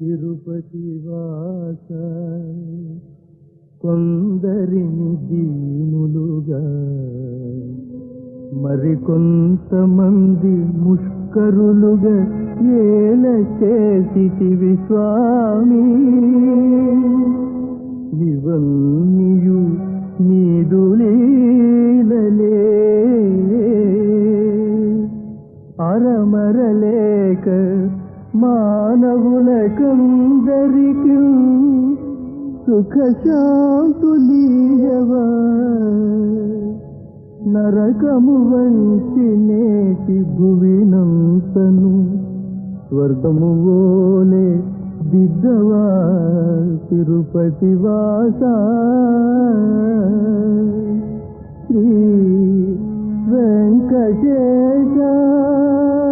తిరుపతి వాస కొందరిని దీనులుగా మరికొంతమంది ముష్కరులుగా ఏల చేసితివి స్వామి. ఇవన్నీయు నీదులీలలే అరమరలేక మానవులకందరికి సుఖశాంతులీయవా? నరకము వంటి నేటి భువినంతను స్వర్గము ఓలే దిద్దవా? తిరుపతి వాస? శ్రీ వెంకటే